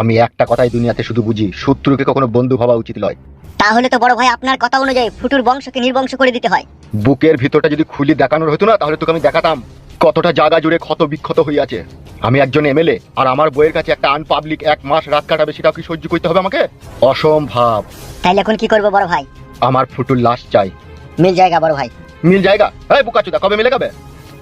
আমি একটা কথাই দুনিয়াতে শুধু বুঝি শত্রুকে কখনো বন্ধু ভাবা উচিত নয়। তাহলে তো বড় ভাই আপনার কথা অনুযায়ী ফুটুর বংশকে নির্বংশ করে দিতে হয়। বুকের ভিতরটা যদি খুলি দেখানোর হতো না তাহলে তোকে আমি দেখাতাম। কতটা জায়গা জুড়ে ক্ষত বিক্ষত হয়ে আছে। আমি একজন এমএলএ আর আমার বইয়ের কাছে একটা আনপাবলিক এক মাস রাত কাটাবে সেটাও কি সহ্য করতে হবে আমাকে? অসম্ভব। তাইলে এখন কি করব বড় ভাই? আমার ফুটুর লাশ চাই। মিল জায়গা বড় ভাই। মিল জায়গা? এই বুকাচুদা কবে মিলে যাবে?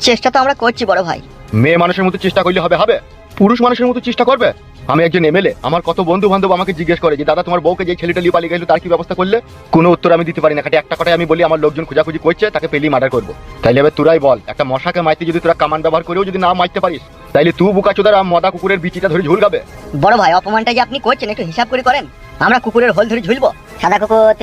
চেষ্টা তো আমরা করছি বড় ভাই। মেয়ে মানুষের মতো চেষ্টা করলে হবে হবে? পুরুষ মানুষের মতো চেষ্টা করবে? আমি একজন এমএলএ আমার কত বন্ধু বান্ধব আমাকে জিজ্ঞেস করে যে, দাদা, তোমার বউকে যে ছেলেটা লিয়ে পালিয়ে গেল, তার কি ব্যবস্থা করলে? কোনো উত্তর আমি দিতে পারি না, খালি একটা কথাই আমি বলি, আমার লোকজন খোঁজাখুঁজি করছে, তাকে পেলি মার্ডার করব। তাইলে এবার তোরাই বল, একটা মশাকে মাইতে যদি তোরা কামান ব্যবহার করেও যদি না মারতে পারিস, তাইলে তুই বুকাচুদার মদা কুকুরের বিচিটা ধরে ঝুল গাবে। বড় ভাই, অপমানটা যে আপনি করছেন, একটু হিসাব করে করেন। আমরা কুকুরের হোল ধরে ঝুলবো, সাদা কুকুর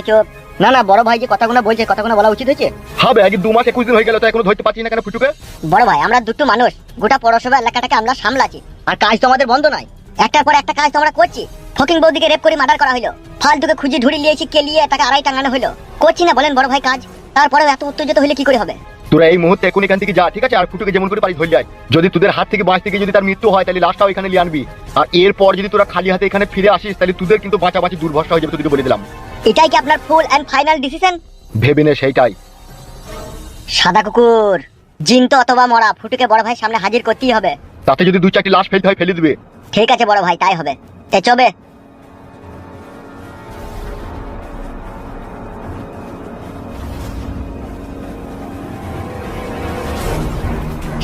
না না বড় ভাই যে কথাগুলো বলছে কথাগুলো বলা উচিত হয়েছে? হবে আগে দু মাস একুশ দিন হয়ে গেল তো এখনও ধরতে পারছি না কেন ফুটুকে? বড় ভাই আমরা দুটো মানুষ গোটা পৌরসভা এলাকাটাকে আমরা সামলাছি আর কাজ তো আমাদের বন্ধ নয়। একটার পর একটা কাজ তো আমরা করছি। ফকিং বৌদিকে রেপ করে মার্ডার করা হলো। ফালতুকে খুঁজে ধুড়ি লিয়েছি কেলিয়ে তাকে আড়াই টাঙানো হলো। করছি না বলেন বড় ভাই কাজ। তারপরে এত উত্তেজিত হলে কি করে হবে? তোরা এই মুহূর্তে এখন এখান থেকে যা ঠিক আছে? আর ফুটুকে যেমন করে পারি ধরে যায়। যদি তোদের হাত থেকে বাঁচতে গিয়ে যদি তার মৃত্যু হয় তাহলে লাশটাও এখানে নিয়ে আনবি। আর এরপর যদি তোরা খালি হাতে এখানে ফিরে আসিস তাহলে তোদের কিন্তু বাঁচাবাঁচি দুর্ভরসা হয়ে যাবে তোদেরকে বলে দিলাম। এটাই কি আপনার ফুল এন্ড ফাইনাল ডিসিশন ভেবে নে সেইটাই। সাদা কুকুর জিন তো অথবা মরা ফুটুকে বড় ভাই সামনে হাজির করতেই হবে। তাতে যদি দুই চারটি লাশ ফেলতে হয় ফেলে দিবে। ঠিক আছে বড় ভাই তাই হবে। তে চবে।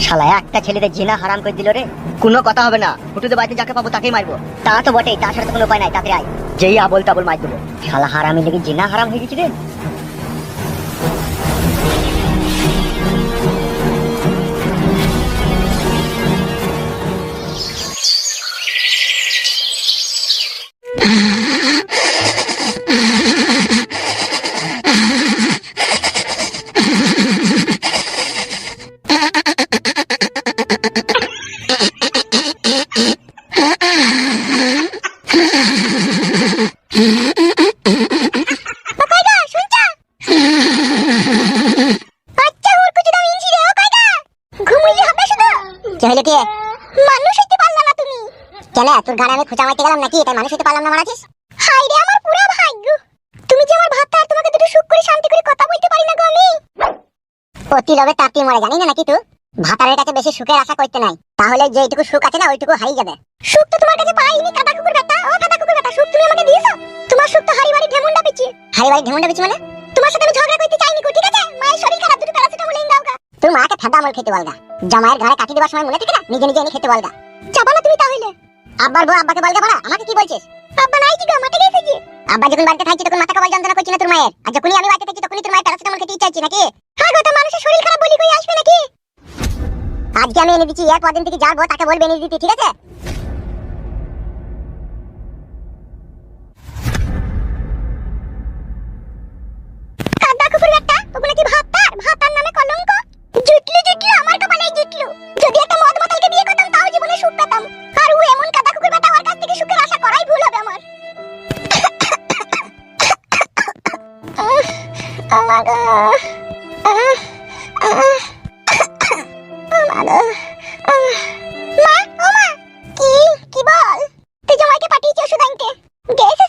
শালা, একটা ছেলেদের জিনা হারাম করে দিল রে। কোনো কথা হবে না। ফুটুতে বাড়িতে যাকে পাবো তাকেই মারবো। তা তো বটেই, তার সাথে কোনো উপায় নাই তাতে আয়। যেই আবল তাবল মার দেবো শালা হারামি লেগে জিনা হারাম হয়ে গেছি রে। কি গানে আমি খোঁচা মারতে গেলাম নাকি? তাই মানুষ হইতে পারলাম না মারাছিস হাই রে, আমার পুরো ভাগ্য। তুমি যে আমার ভাত আর তোমাকে দুটো সুখ করে, শান্তি করে কথা বলতে পারি না গো আমি। অতি লবে তাতি মরে জানি না নাকি তুই? ভাতারের কাছে বেশি সুখের আশা করতে নাই। তাহলে যেইটুকু সুখ আছে না, ওইটুকু হারিয়ে যাবে। সুখ তো তোমার কাছে পাইনি, কাদা কুকুর বেটা ও কাদা কুকুর বেটা সুখ তুমি আমাকে দিয়েছ? তোমার সুখ তো হারি বাড়ি ঢেমুন্ডা পিছি হারি বাড়ি ঢেমুন্ডা পিছি মানে? তোমার সাথে আমি ঝগড়া করতে চাইনি গো, ঠিক আছে? মায়ের শরীর খারাপ, দুটো প্যারাসিটামল এনে দাও গা। তোর মাকে ফেদা আমল খেতে বলগা জামাইয়ের ঘরে কাটি দেবার সময় মনে থাকে না? নিজে নিজে এনে খেতে বলগা না তুমি তাহলে। আব্বার বউ আব্বাকে বলগা বাড়া আমাকে কি বলছিস? আব্বা নাই কি গো মাঠে গেছে কি আব্বা যখন বাড়িতে থাকছি তখন মাথা কবল যন্ত্রণা করছি না তোর মায়ের? আর যখনই আমি বাড়িতে থাকি তখনই তোর মায়ের প্যারাসিটামল খেতে ইচ্ছা হচ্ছে নাকি? হ্যাঁ গো তো মানুষের শরীর খারাপ বলি কই আসবে নাকি? আজকে আমি এনে দিচ্ছি এর পরদিন থেকে যাব তাকে বলবে এনে দিতে ঠিক আছে? যদি একটা মদ মাতালকে বিয়ে করতাম তাও জীবনে সুখ পেতাম। আর ও এমন আমার গো। আহ, আহ, আমার গো। আহ। মা ও মা কি কি বল তুই জামাইকে ওষুধ আনতে গেছে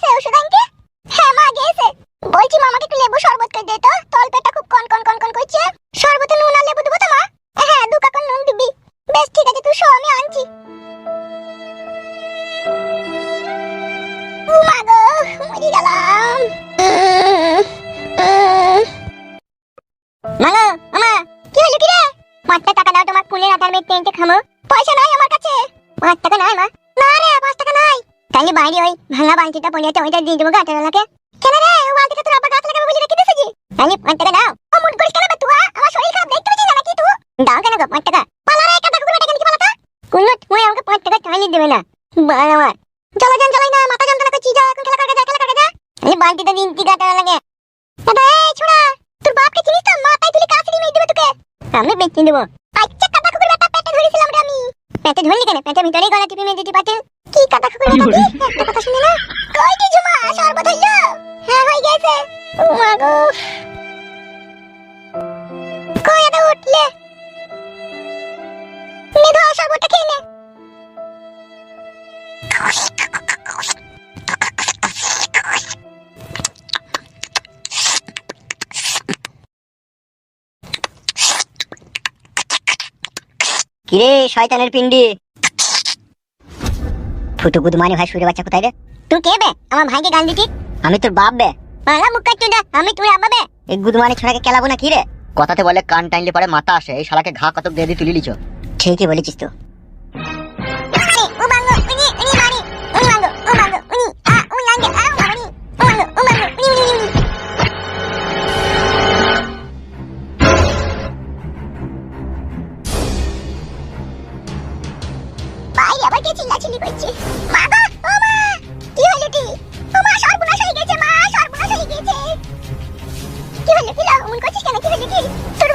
হ্যাঁ মা গেছে বলছি মামাকে একটু লেবু শরবত দে তো তল কন কন কন কন করছে শরবতে নুন লেবু দেবো তো মা হ্যাঁ দু কাকন নুন দিবি বেশ ঠিক আছে তুই শো আমি আনছি পাঁচটা টাকা দাও, তোমার কুলের আটার মেয়ে টেন্টে খামো। পয়সা নাই আমার কাছে। পাঁচ টাকা নাই মা। না রে, পাঁচ টাকা নাই। তাহলে বাইরে ওই ভাঙা বালতিটা পড়ে আছে, ওইটা দিয়ে দেবো গাটালাকে কেন রে, ও বালতিটা তোর আব্বা গাছ লাগাবে বলে রেখে দিয়েছে তাহলে পাঁচ টাকা দাও। ও মুড করিস কেন তুই আমার শরীর খারাপ, দেখতে পাচ্ছিস নাকি তুই? দাও কেন গো, পাঁচ টাকা। পালা রে কাটা কুকুর বেটা কেন কি পালাতা? কুল্লুট তুই আমাকে পাঁচ টাকা চাইলে দেবে না। বাল আমার। চলো যান চলাই না, মাথা যন্ত্রণা করছি যা, এখন খেলা করে যা খেলা করে যা। তাহলে বালতিটা দিন কি গাটা লাগে আমি বেঁচে দেবো আচ্ছা কাটা কুকুর বেটা পেটে ধরেছিলাম রে আমি। পেটে ধরলি কেন? পেটের ভিতরেই গলা টিপে মেয়ে দিতে কি কাটা কুকুর কি একটা কথা শুনে না। কই শরবত হ্যাঁ হয়ে গেছে। ও মা গো। কিরে শয়তানের পিন্ডি। ফুটু গুদমানি মানে ভাই শুয়ে বাচ্চা কোথায় রে? তুই কে বে? আমার ভাইকে গান দিতি? আমি তোর বাপ বে। বাংলা মুখ কাটু আমি তুই আব্বা বে। এই গুদমানি ছড়াকে কেলাবো না কি রে? কথাতে বলে কান টাইনলে পরে মাথা আসে এই শালাকে ঘা কতক দিয়ে দিয়ে তুলি লিছো ঠিকই বলেছিস তো। বাইরে আবার কে চিল্লাচিল্লি করছে? মা গো ও মা! কি হলো কি? ও মা, সর্বনাশ হয়ে গেছে মা, সর্বনাশ হয়ে গেছে। কি হলো কি? লাও মন করছিস কেন? কি হলো কি? তোর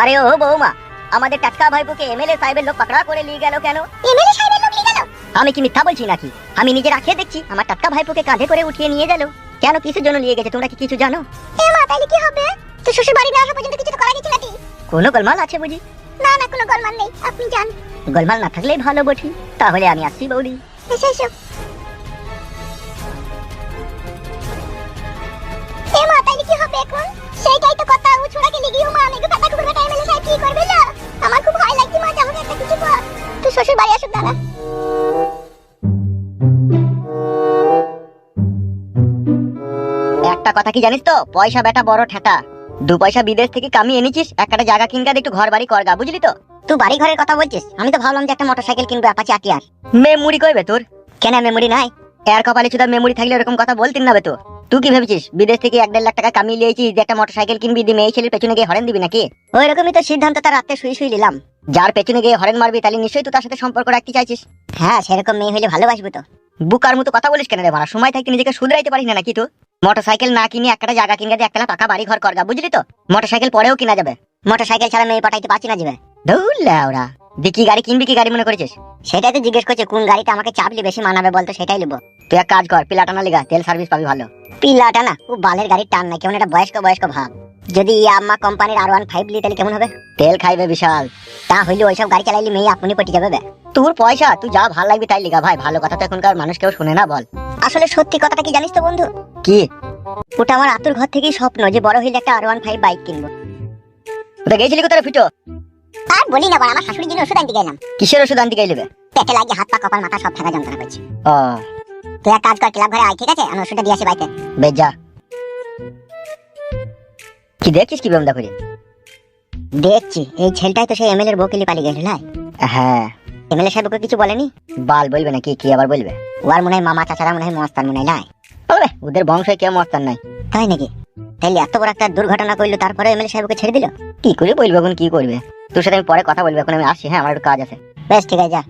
আরে ও বৌমা আমাদের টাটকা ভাইপোকে এমএলএ সাহেবের লোক পাকড়া করে নিয়ে গেল কেন? এমএলএ সাহেবের লোক নিয়ে গেল? আমি কি মিথ্যা বলছি নাকি? আমি নিজে রাখিয়ে দেখছি আমার টাটকা ভাইপোকে কাঁধে করে উঠিয়ে নিয়ে গেল। কেন কিসের জন্য নিয়ে গেছে তোমরা কি কিছু জানো? এ মা তাইলে কি হবে? তো শ্বশুর বাড়ি না আসা পর্যন্ত কিছু তো করা গেছে নাকি? কোনো গোলমাল আছে বুঝি? না না কোনো গলমান নেই আপনি যান। গোলমাল না থাকলেই ভালো বঠি তাহলে আমি আসছি বৌদি। এসো এসো। এ মা তাইলে কি হবে এখন? সেইটাই তো কথা ও ছোড়াকে লিগিও মা আমি কথা বেটা সাহেব কি করবে না? আমার খুব ভয় লাগছে মা যাব একটা কিছু কর। তুই শ্বশুর বাড়ি আসুক দাঁড়া একটা কথা কি জানিস তো? পয়সা বেটা বড় ঠেটা দু পয়সা বিদেশ থেকে কামিয়ে এনেছিস একটা জায়গা কিনকা একটু ঘর বাড়ি করগা বুঝলি তো? তুই বাড়ি ঘরের কথা বলছিস? আমি তো ভাবলাম যে একটা মোটরসাইকেল কিনবো অ্যাপাচি আটিয়ার মেমুরি কইবে তোর? কেন মেমোরি নাই? এর কপালে শুধু মেমুরি থাকলে এরকম কথা বলতিন না বে তো তুই কি ভেবেছিস? বিদেশ থেকে এক দেড় লাখ টাকা কামিয়ে লিয়েছিস যে একটা মোটরসাইকেল কিনবি দিয়ে মেয়ে ছেলের পেছনে গিয়ে হরেন দিবি নাকি? ওই রকমই তো সিদ্ধান্ত তার রাতে শুই শুই নিলাম। যার পেছনে গিয়ে হরেন মারবি তাহলে নিশ্চয়ই তুই তার সাথে সম্পর্ক রাখতে চাইছিস। হ্যাঁ সেরকম মেয়ে হলে ভালোবাসবো তো। বুকার মতো কথা বলিস কেন রে ভাড়া? সময় থাকতে নিজেকে শুধরাইতে পারিস না নাকি তুই? মোটরসাইকেল না কিনে একটা জায়গা কিনে দিয়ে একটা পাকা বাড়ি ঘর করগা বুঝলি তো? মোটরসাইকেল পরেও কিনা যাবে। মোটরসাইকেল ছাড়া মেয়ে পাঠাইতে পারছি না যাবে ধুলে ওরা দি কি গাড়ি কিনবি কি গাড়ি মনে করেছিস? সেটাই তো জিজ্ঞেস করছে কোন গাড়িটা আমাকে চাপলি বেশি মানাবে বলতো সেটাই নেব। তুই এক কাজ কর পিলাটানা লিগা তেল সার্ভিস পাবি ভালো। পিলাটা না ও বালের গাড়ির টান নাই কেমন একটা বয়স্ক বয়স্ক ভাব। যদি ইয়াম্মা কোম্পানির আর ওয়ান ফাইভ লি তাহলে কেমন হবে? তেল খাইবে বিশাল। তা হইলে ওইসব গাড়ি চালাইলে মেয়ে আপনি পটি যাবে বে। তোর পয়সা তুই যা ভালো লাগবি তাই লিগা ভাই। ভালো কথা তো এখনকার মানুষ কেউ শুনে না বল। আসলে সত্যি কথাটা কি জানিস তো বন্ধু? কি? ওটা আমার আতুর ঘর থেকেই স্বপ্ন যে বড় হইলে একটা আর ওয়ান ফাইভ বাইক কিনবো। ওটা গেছিলি কোথায় ফিটো? আর বলি না আমার শাশুড়ির জন্য ওষুধ আনতে গেলাম। কিসের ওষুধ আনতে গেলিবে পেটে লাগিয়ে হাত পা কপাল মাথা সব ফেঁকা যন্ত্রণা করছে। ও। তুই এক কাজ কর ক্লাব ঘরে আয় ঠিক আছে? আমি ওষুধটা দিয়ে আসি বাইকে বেশ যা। কি দেখছিস কি বেমদা করে? দেখছি এই ছেলেটাই তো সেই এমএলএর বকিলি পালিয়ে গেল না হ্যাঁ। এমএলএ সাহেব ওকে কিছু বলেনি? বাল বলবে না কি কি আবার বলবে? ওর মনে হয় মামা চাচারা মনে হয় মস্তান মনে হয় নাই? ওরে, ওদের বংশে কেউ মস্তান নাই। তাই নাকি? তাইলে এত বড় একটা দুর্ঘটনা করল তারপরে এমএলএ সাহেব ওকে ছেড়ে দিল? কি করে বলবে এখন কি করবে? তোর সাথে আমি পরে কথা বলব এখন আমি আসছি হ্যাঁ আমার একটু কাজ আছে। বেশ ঠিক আছে যা।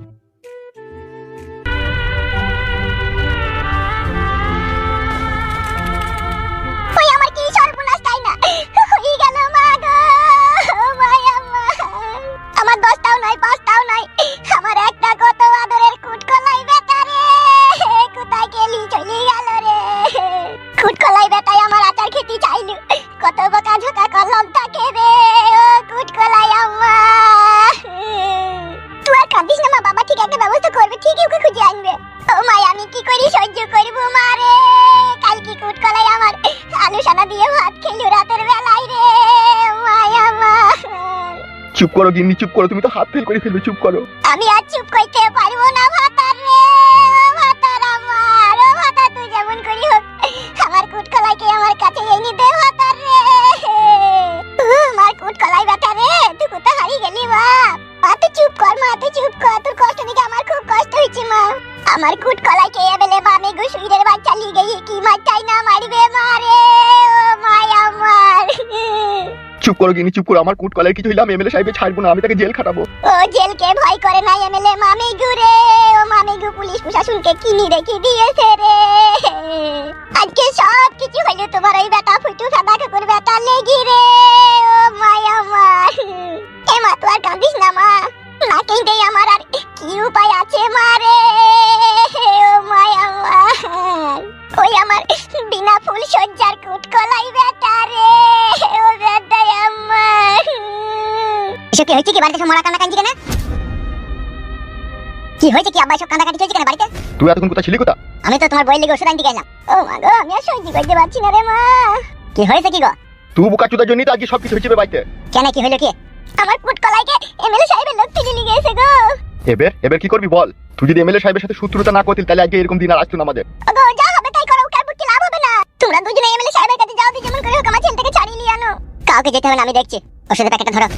আনবে ও মাই আমি কি করি সহ্য করব মারে কাল কি কুট কলাই আমার আলু সানা দিয়ে ভাত খেলো রাতের বেলায় রে। মাই আমার। চুপ করো গিন্নি চুপ করো। তুমি তো হাত ফেল করে ফেলবে চুপ করো। আমি আর চুপ করতে পারব না চুপ কর মা তুই চুপ কর। তোর কষ্ট দেখে আমার খুব কষ্ট হয়েছে মা। আমার কুট কলাই কে বেলে বামে গুসুইরের বাচ্চা লিগে কি মারটাই না মারিবে মারে ও মাই আমার। চুপ করো গিন্নি চুপ করো। আমার কুট কলের কিছু হইলে আমি এমএলএ সাহেবে ছাড়বো না আমি তাকে জেল খাটাবো। ও জেলকে ভয় করে না এমএলএ মামি গুরে ও মামি গু পুলিশ প্রশাসনকে কিনি রেখে দিয়েছে রে। আজকে সব কিছু হইল তোমার ওই বেটা ফুটু সাদা কুকুর বেটা লেগি রে। কি হয়েছে কি বাড়িতে সব মরা কান্না কাঁদছি কেন? কি হয়েছে কি আব্বা সব কান্নাকাটি চলছে কেন বাড়িতে? তুই এতক্ষণ কোথা ছিলি কোথা আমি তো তোমার বইয়ের লেগে ওষুধ আনতে গেলাম। ও মা গো আমি আর সহ্য করতে পারছি না রে মা। কি হয়েছে কি গো? তুই বোকা চুদার জন্যই তো আজকে সবকিছু হয়েছে বাড়িতে। কেন কি হলো কি? আমার কুট কলাইকে এমএলএ সাহেবের লোক তুলে নিয়ে গেছে গো। এবার এবার কি করবি বল? তুই যদি এমএলএ সাহেবের সাথে শত্রুতা না করতিল তাহলে আজকে এরকম দিন আর আসতো না আমাদের। ওগো যা হবে তাই করো কার বুট লাভ হবে না। তোমরা দুজনে এমএলএ সাহেবের কাছে যাও যেমন করে হোক আমার ছেলেটাকে ছাড়িয়ে নিয়ে আনো। কাউকে যেতে হবে না আমি দেখছি। ওষুধের প্যাকেটটা ধরো।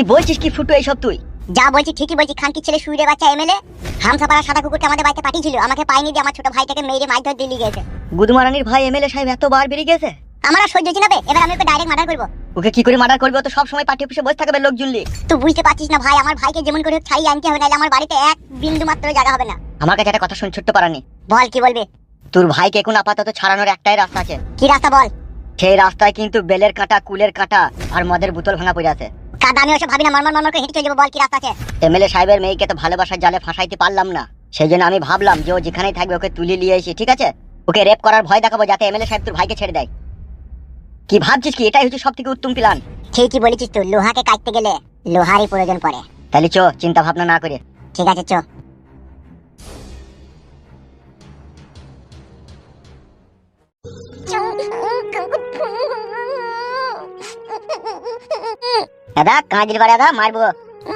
কি বলছিস কি ফুটো এইসব তুই? যা বলছি ঠিকই বলছি খানকি ছেলে শুয়ে বাচ্চা এমএলএ। হামসাপাড়া সাদা কুকুরকে আমাদের বাড়িতে পাঠিয়েছিল আমাকে পাইনি দিয়ে আমার ছোট ভাইটাকে মেরে মাছ ধরে দিল্লি গেছে গুদমারানির ভাই এমএলএ সাহেব এত বার বেরিয়ে গেছে? আমার সহ্য হচ্ছে না এবার আমি ওকে ডাইরেক্ট মার্ডার করব। ওকে কি করে মার্ডার করবে? তো সবসময় পাঠিয়ে পিছিয়ে বসে থাকবে লোক জুললি। তুই বুঝতে পারছিস না ভাই আমার ভাইকে যেমন করে ছাড়িয়ে আনতে হবে নাহলে আমার বাড়িতে এক বিন্দু মাত্র জায়গা হবে না। আমার কাছে একটা কথা শুন ছোট্ট পারানি। বল কি বলবি? তোর ভাইকে এখন আপাতত ছাড়ানোর একটাই রাস্তা আছে। কি রাস্তা বল? সেই রাস্তায় কিন্তু বেলের কাঁটা কুলের কাঁটা আর মদের বোতল ভাঙা পড়ে আছে। কাদা আমি ওসব ভাবি না মরমর মরমর করে হেঁটে চলে যাব বল কি রাস্তা আছে? এমএলএ সাহেবের মেয়েকে তো ভালোবাসার জালে ফাঁসাইতে পারলাম না। সেই জন্য আমি ভাবলাম যে ও যেখানেই থাকবে ওকে তুলে নিয়ে এসে ঠিক আছে? ওকে রেপ করার ভয় দেখাবো যাতে এমএলএ সাহেব তোর ভাইকে ছেড়ে দেয়। কি ভাবছিস কি? এটাই হচ্ছে সব থেকে উত্তম প্ল্যান ঠিকই বলেছিস তুই লোহাকে কাটতে গেলে লোহারই প্রয়োজন পড়ে। তাহলে চো চিন্তা ভাবনা না করে। ঠিক আছে চ। দাদা কাঁচের বাড়ি দাদা মারবো।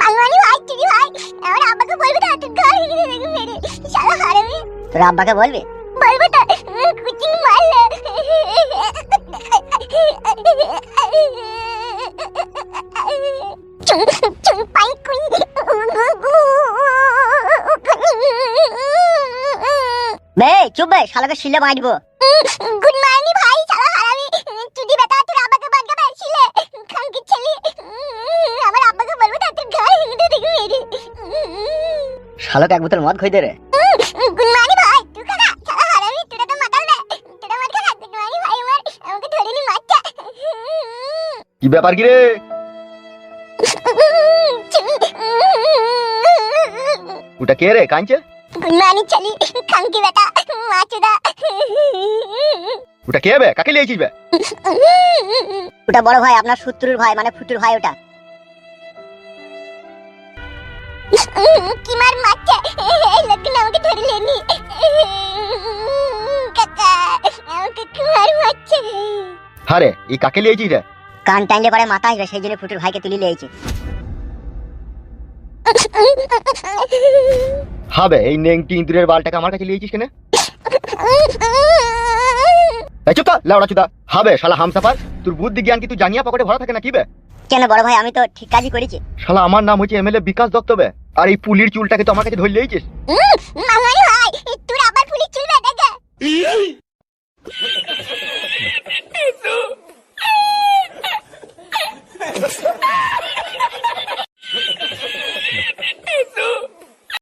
মালমানি ভাই চিনি ভাই আমার আব্বাকে বলবি না তুই গাড়ি কিনে দেখে মেরে। শালা হারামি তোর আব্বাকে বলবি? বলব তো কুচিং মারলে। চুং চুং পাই কুই। বে চুপ বে শালাকে শিলে মারবো শালাকে এক বোতল মদ খই দে রে গুড ভাই তুই খানা শালা হারামি তোরা তো মাতাল না তোরা মার খানা গুড মর্নিং ভাই আমার আমাকে ধরে নি মারটা কি ব্যাপার কি রে ওটা কে রে কাঁচে গুড মর্নিং চলি খানকি বেটা মাচুদা ওটা কে বে? কাকে লিয়েছিস বে? ওটা বড় ভাই আপনার শত্রুর ভাই মানে ফুটুর ভাই ওটা। কি মার মারছে এই লোকগুলো আমাকে ধরে লেনি কাকা আমাকে কি মার মারছে। হারে এই কাকে লিয়েছিস রে? কান টাইলে পরে মাথা আসবে সেই জন্য ফুটুর ভাইকে তুলে লিয়েছি। হবে এই নেংটি ইঁদুরের বালটাকে আমার কাছে লিয়েছিস কেন? এই চুপ তো লাউড়া চুদা। হবে শালা হামসাফার তোর বুদ্ধি জ্ঞান কি তুই জানিয়া পকেটে ভরা থাকে না কি বে? কেন বড় ভাই আমি তো ঠিক কাজই করেছি। শালা আমার নাম হচ্ছে এমএলএ বিকাশ দত্ত বে আর এই পুলির চুলটাকে তো আমার কাছে ধরে লইছিস মামাই ভাই তুই আবার পুলির চুল চলবে দেখা